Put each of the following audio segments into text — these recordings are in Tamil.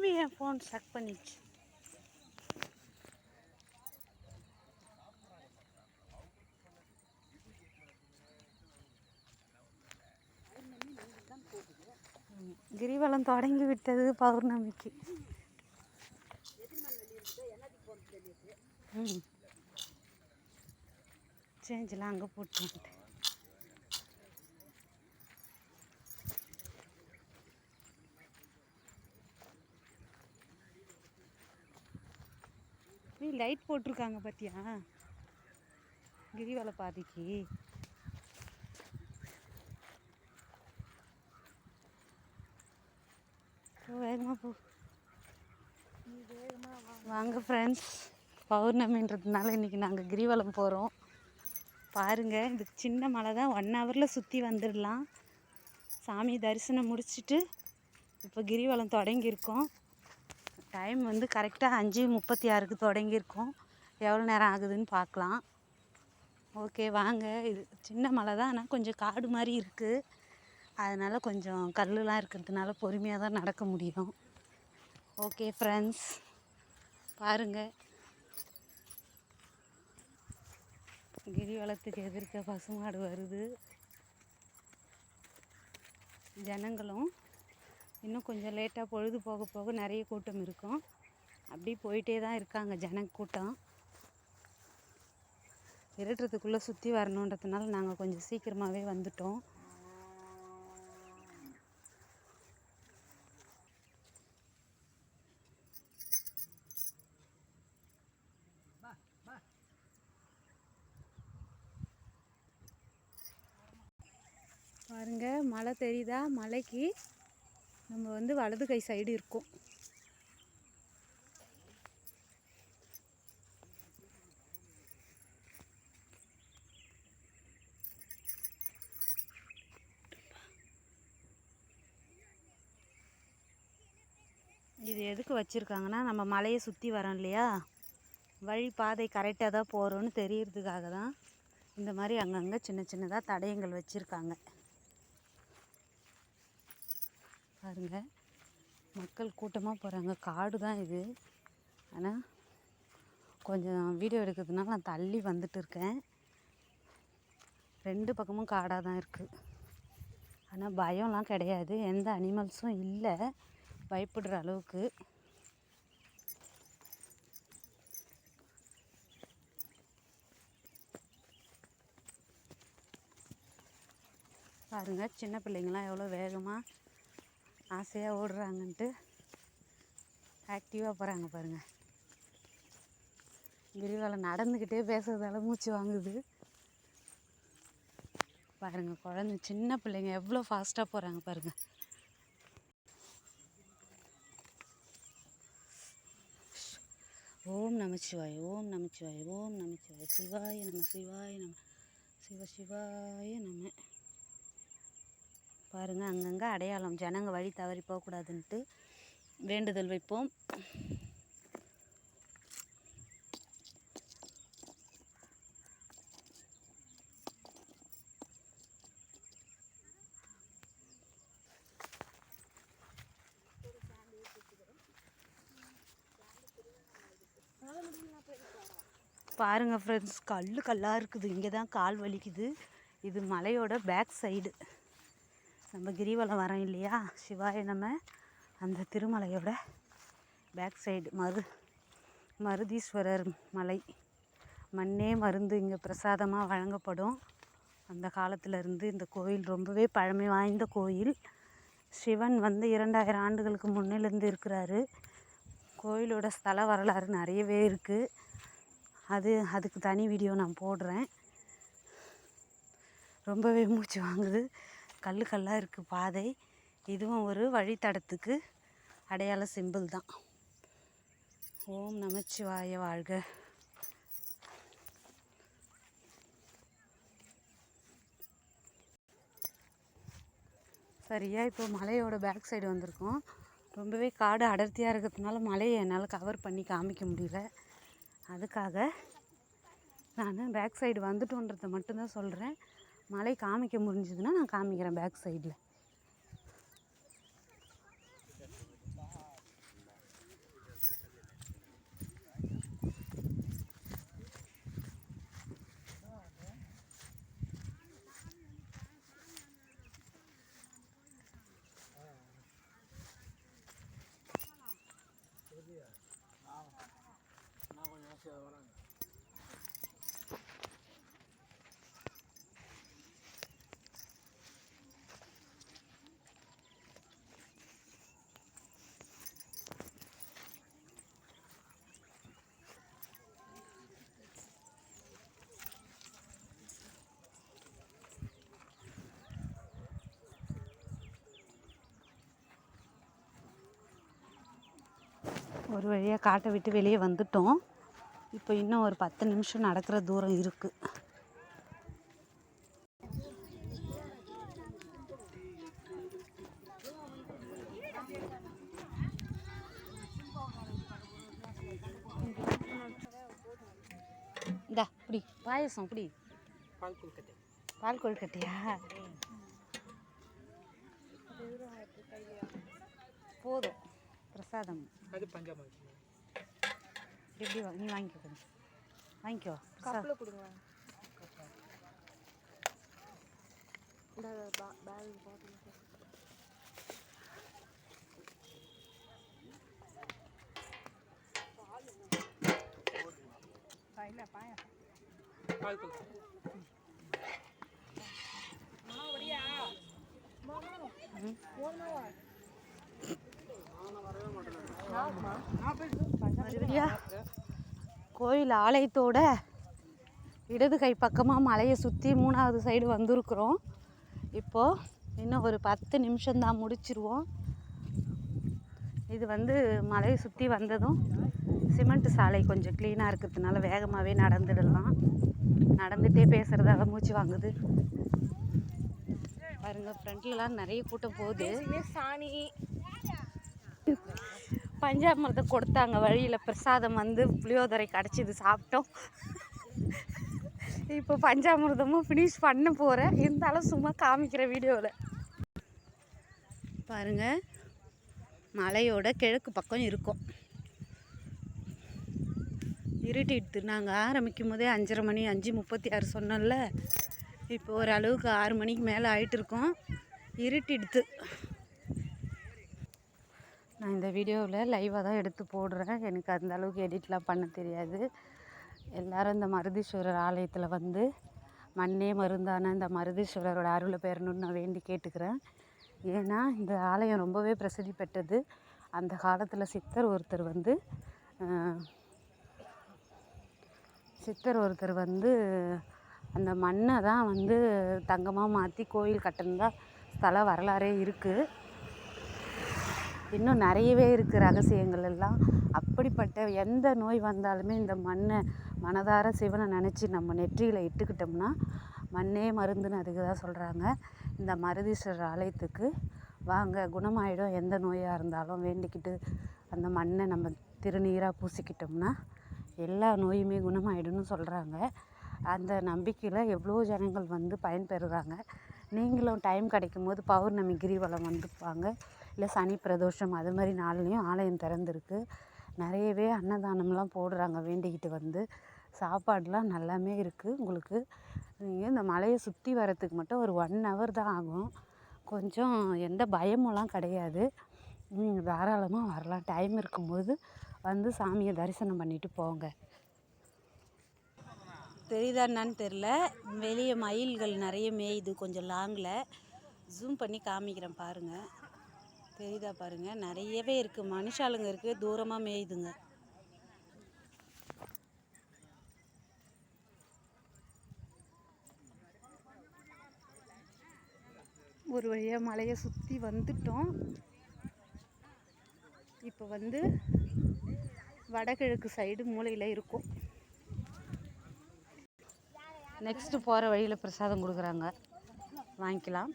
சாமி என் ஃபோன் செக் பண்ணிச்சு. கிரிவலம் தொடங்கி விட்டது பௌர்ணமிக்கு. ம். சேஞ்செலாம் அங்கே போட்டு வந்துட்டேன். லைட் போட்டிருக்காங்க பார்த்தியா கிரிவல பாதைக்கு. வேகமாக போ. வாங்க ஃப்ரெண்ட்ஸ் பௌர்ணமின்றதுனால இன்றைக்கி நாங்கள் கிரிவலம் போகிறோம் பாருங்கள் இது சின்ன மலை தான். ஒன் ஹவரில் சுற்றி வந்துடலாம் சாமி தரிசனம் முடிச்சுட்டு இப்போ கிரிவலம் தொடங்கியிருக்கோம். டைம் வந்து கரெக்டாக அஞ்சு முப்பத்தி ஆறுக்கு தொடங்கியிருக்கோம். எவ்வளோ நேரம் ஆகுதுன்னு பார்க்கலாம். ஓகே வாங்க. இது சின்ன மலை தான் ஆனால் கொஞ்சம் காடு மாதிரி இருக்குது அதனால் கொஞ்சம் கல்லுலாம் இருக்கிறதுனால பொறுமையாக தான் நடக்க முடியும். ஓகே ஃப்ரெண்ட்ஸ் பாருங்கள் கிரிவலத்துக்கு எதிர்க்க பசுமாடு வருது. ஜனங்களும் இன்னும் கொஞ்சம் லேட்டாக பொழுது போக போக நிறைய கூட்டம் இருக்கும். அப்படி போயிட்டே தான் இருக்காங்க ஜன கூட்டம். இருட்டுறதுக்குள்ளே சுற்றி வரணுன்றதுனால நாங்கள் கொஞ்சம் சீக்கிரமாகவே வந்துட்டோம். பாருங்க மலை தெரியுதா? மலைக்கு நம்ம வந்து வலது கை சைடு இருக்கோம். இது எதுக்கு வச்சுருக்காங்கன்னா நம்ம மலையை சுற்றி வரோம் இல்லையா? வழி பாதை கரெக்டாக தான் போகிறோன்னு தெரியறதுக்காக தான் இந்த மாதிரி அங்கங்கே சின்ன சின்னதாக தடயங்கள் வச்சுருக்காங்க. பாருங்க. மக்கள் கூட்டமாக போகிறாங்க காடு தான் இது. ஆனால் கொஞ்சம் வீடியோ எடுக்கிறதுனால நான் தள்ளி வந்துட்டு இருக்கேன். ரெண்டு பக்கமும் காடாக தான் இருக்குது ஆனால் பயம்லாம் கிடையாது. எந்த அனிமல்ஸும் இல்லை. பயப்படுற அளவுக்கு. பாருங்கள் சின்ன பிள்ளைங்களாம் எவ்வளோ வேகமாக ஆசையாக ஓடுறாங்கன்ட்டு ஆக்டிவாக போகிறாங்க பாருங்கள் கிரிவலம் நடந்துக்கிட்டே பேசுறதால மூச்சு வாங்குது. பாருங்கள் குழந்தை சின்ன பிள்ளைங்க எவ்வளோ ஃபாஸ்ட்டாக போகிறாங்க பாருங்கள் ஓம் நமச்சிவாய் ஓம் நமச்சிவாய் ஓம் நமச்சிவாய் சிவாய நம சிவாய நம சிவ சிவாய நம. பாருங்க அங்கங்கே அடையாளம். ஜனங்க வழி தவறி போகக்கூடாதுன்ட்டு வேண்டுதல் வைப்போம். பாருங்க ஃப்ரெண்ட்ஸ் கல் கல்லாக இருக்குது. இங்கே தான் கால் வலிக்குது. இது மலையோட பேக் சைடு நம்ம கிரிவலம் வரோம் இல்லையா? சிவாய நம்ம அந்த திருமலையோட பேக் சைடு மரு மருதீஸ்வரர் மலை. மண்ணே மருந்து இங்கே பிரசாதமாக வழங்கப்படும். அந்த காலத்துல இருந்து இந்த கோயில் ரொம்பவே பழமை வாய்ந்த கோயில். சிவன் வந்து இரண்டாயிரம் ஆண்டுகளுக்கு முன்னிலிருந்து இருக்கிறாரு. கோயிலோட ஸ்தல வரலாறு நிறையவே இருக்குது அது அதுக்கு தனி வீடியோ நான் போடுறேன். ரொம்பவே மூச்சு வாங்குது. கல் கல்லாக இருக்குது பாதை. இதுவும் ஒரு வழித்தடத்துக்கு அடையாள சிம்பிள் தான். ஓம் நமச்சிவாய வாழ்க. சரியாக இப்போ மலையோட பேக் சைடு வந்திருக்கோம். ரொம்பவே காடு அடர்த்தியாக இருக்கிறதுனால மலையை என்னால் கவர் பண்ணி காமிக்க முடியல. அதுக்காக நான் பேக் சைடு வந்துட்டோன்றதை மட்டும்தான் சொல்கிறேன் மலை காமிக்க முடிஞ்சதுன்னா நான் காமிக்கிறேன் பேக் சைடில் ஒரு வழியாக காட்டை விட்டு வெளியே வந்துட்டோம். இப்போ இன்னும் ஒரு பத்து நிமிஷம் நடக்கிற தூரம் இருக்குது இந்தா இப்படி பாயசம் இப்படி பால் கொழுக்கட்டை. பால் கொழுக்கட்டையா? போதும். பிரசாதம். அது பஞ்சாமிர்தம். எப்படி வா- நீ வாங்கிக்கோ கொஞ்சம். வாங்கிக்கோ. கப்பில் கொடுங்க. இந்த பேல் பாட்டில் பால் கொழுக்கட்டை கோயில் ஆலயத்தோட இடது கை பக்கமாக மலையை சுற்றி மூணாவது சைடு வந்திருக்குறோம். இப்போது இன்னும் ஒரு பத்து நிமிஷம்தான் முடிச்சிருவோம். இது வந்து மலையை சுற்றி வந்ததும் சிமெண்ட் சாலை கொஞ்சம் க்ளீனாக இருக்கிறதுனால வேகமாகவே நடந்துடலாம். நடந்துகிட்டே பேசுகிறதால மூச்சு வாங்குது. பாருங்கள் ஃப்ரண்ட்லலாம் நிறைய கூட்டம் போகுது. சாணி. பஞ்சாமிர்தம் கொடுத்தாங்க. வழியில் பிரசாதம் வந்து புளியோதரை கிடச்சிது சாப்பிட்டோம். இப்போ பஞ்சாமிர்தமும் ஃபினிஷ் பண்ண போகிறேன் இருந்தாலும் சும்மா காமிக்கிற வீடியோவில் பாருங்க. மலையோட கிழக்கு பக்கம் இருக்கும். இருட்டிடுது நாங்கள் ஆரம்பிக்கும் போதே அஞ்சரை மணி அஞ்சு முப்பத்தி ஆறு சொன்னோம்ல. இப்போ ஓரளவுக்கு ஆறு மணிக்கு மேலே ஆயிட்டு இருக்கோம். இருட்டிடுது. நான் இந்த வீடியோவில் லைவாக தான் எடுத்து போடுறேன். எனக்கு அந்த அளவுக்கு எடிட்லாம் பண்ண தெரியாது. எல்லாரும் இந்த மருதீஸ்வரர் ஆலயத்தில் வந்து மண்ணே மருந்தான இந்த மருதீஸ்வரரோட அருளை பெறணும்னு நான் வேண்டி கேட்டுக்கிறேன். ஏன்னா இந்த ஆலயம் ரொம்பவே பிரசித்தி பெற்றது அந்த காலத்தில் சித்தர் ஒருத்தர் வந்து சித்தர் ஒருத்தர் வந்து அந்த மண்ணை தான் வந்து தங்கமாக மாற்றி கோயில் கட்டினதா ஸ்தல வரலாறே இருக்குது இன்னும் நிறையவே இருக்குது ரகசியங்கள் எல்லாம். அப்படிப்பட்ட எந்த நோய் வந்தாலுமே இந்த மண்ணை மனதார சிவனை நினச்சி நம்ம நெற்றியில் இட்டுக்கிட்டோம்னா மண்ணே மருந்துன்னு அதுக்கு தான் சொல்கிறாங்க இந்த மருதீஸ்வரர் ஆலயத்துக்கு வாங்க குணமாயிடும். எந்த நோயாக இருந்தாலும் வேண்டிக்கிட்டு அந்த மண்ணை நம்ம திருநீராக பூசிக்கிட்டோம்னா எல்லா நோயுமே குணமாயிடும்னு சொல்கிறாங்க அந்த நம்பிக்கையில் எவ்வளோ ஜனங்கள் வந்து பயன்பெறுறாங்க. நீங்களும் டைம் கிடைக்கும் போது பௌர்ணமி கிரிவலம் வந்துப்பாங்க இல்லை சனி பிரதோஷம் அது மாதிரி நாள்லேயும் ஆலயம் திறந்துருக்கு. நிறையவே அன்னதானம்லாம் போடுறாங்க வேண்டிக்கிட்டு வந்து. சாப்பாடுலாம் நல்லாமே இருக்குது உங்களுக்கு. நீங்கள் இந்த மலையை சுற்றி வரத்துக்கு மட்டும் ஒரு ஒன் ஹவர் தான் ஆகும். கொஞ்சம் எந்த பயமெல்லாம் கிடையாது. நீங்கள் தாராளமாக வரலாம். டைம் இருக்கும்போது வந்து சாமியை தரிசனம் பண்ணிவிட்டு போங்க. தெரியுதா என்னன்னு தெரில வெளியே மயில்கள் நிறைய மேயுது கொஞ்சம் லாங்கில் ஜூம் பண்ணி காமிக்கிறேன் பாருங்கள் தெரியுதா பாருங்கள் நிறையவே இருக்குது மனுஷாளுங்க இருக்குது தூரமாக மேயுதுங்க. ஒரு வழியாக மலையை சுற்றி வந்துட்டோம். இப்போ வந்து வடகிழக்கு சைடு மூலையில் இருக்கும். நெக்ஸ்ட்டு போகிற வழியில் பிரசாதம் கொடுக்குறாங்க. வாங்கிக்கலாம்.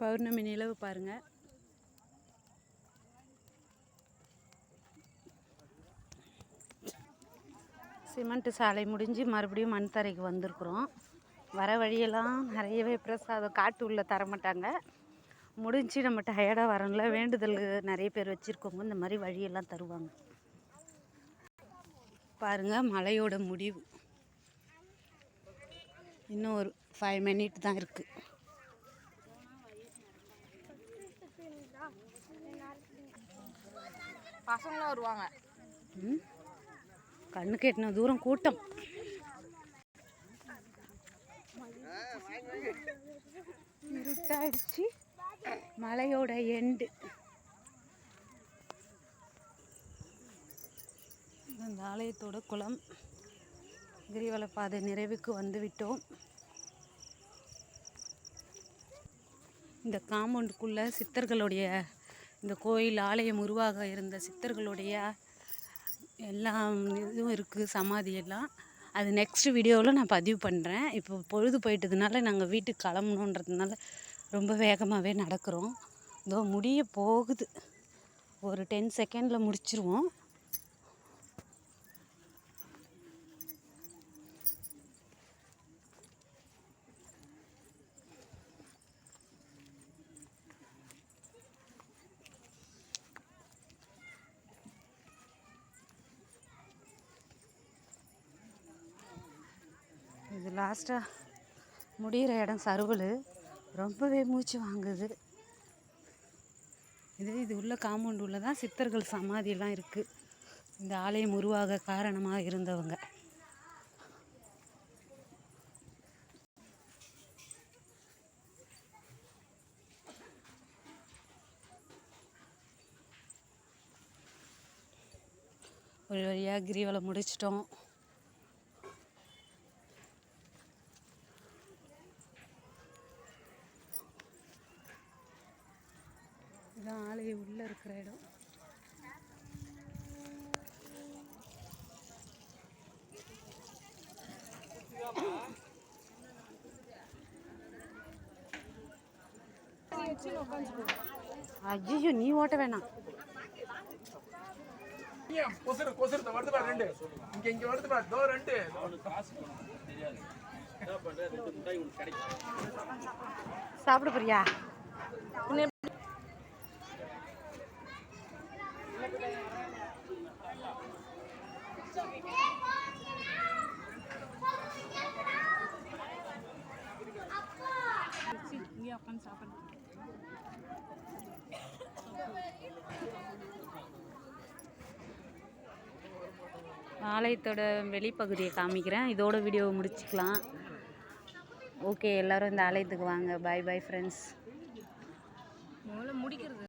பௌர்ணமி நிலவு பாருங்கள் சிமெண்ட் சாலை முடிஞ்சு மறுபடியும் மண் தரைக்கு வந்திருக்குறோம். வர வழியெல்லாம் நிறையவே பிரசாதம் காட்டு உள்ளே தர மாட்டாங்க முடிஞ்சு நம்ம டயர்டாக வரோம்ல வேண்டுதல் நிறைய பேர் வச்சுருக்கோங்க இந்த மாதிரி வழியெல்லாம் தருவாங்க. பாருங்க மலையோட முடிவு. இன்னும் ஒரு ஃபைவ் மினிட் தான் இருக்குது பசங்களும் வருவாங்க. கண்ணுக்கு எட்டின தூரம் கூட்டம். இருட்டாயிடுச்சு. மலையோட எண்டு இந்த ஆலயத்தோட குளம். கிரிவல பாதை நிறைவுக்கு வந்துவிட்டோம் இந்த காம்பவுண்டுக்குள்ளே சித்தர்களுடைய இந்த கோயில் ஆலயம் உருவாக இருந்த சித்தர்களுடைய எல்லாம் இதுவும் இருக்குது சமாதி எல்லாம். அது நெக்ஸ்ட் வீடியோவில் நான் பதிவு பண்ணுறேன் இப்போ பொழுது போயிட்டதுனால நாங்கள் வீட்டுக்கு கிளம்பணுன்றதுனால ரொம்ப வேகமாகவே நடக்கிறோம். இதோ முடிய போகுது. ஒரு டென் செகண்டில் முடிச்சிருவோம் இது லாஸ்ட்டாக முடிகிற இடம் சருவல். ரொம்பவே மூச்சு வாங்குது. இது இது உள்ள காம்பவுண்ட் உள்ள தான் சித்தர்கள் சமாதியெல்லாம் இருக்குது இந்த ஆலயம் உருவாக காரணமாக இருந்தவங்க. ஒரு வழியாக கிரிவலம் முடிச்சிட்டோம் இதான் ஆலயம் உள்ளே இருக்கிற இடம் ஐயோ நீ ஓட்ட வேணாம். கொசுறு கொசுறு வருது பாரு ரெண்டு. இங்க இங்க வருது பாரு தோ ரெண்டு. சாப்பிட போறியா? ஆலயத்தோட வெளிப்பகுதியை காமிக்கிறேன். இதோட வீடியோவை முடிச்சுக்கலாம். ஓகே எல்லோரும் இந்த ஆலயத்துக்கு வாங்க. பாய் பாய் ஃப்ரெண்ட்ஸ் முதல்ல முடிக்கிறது.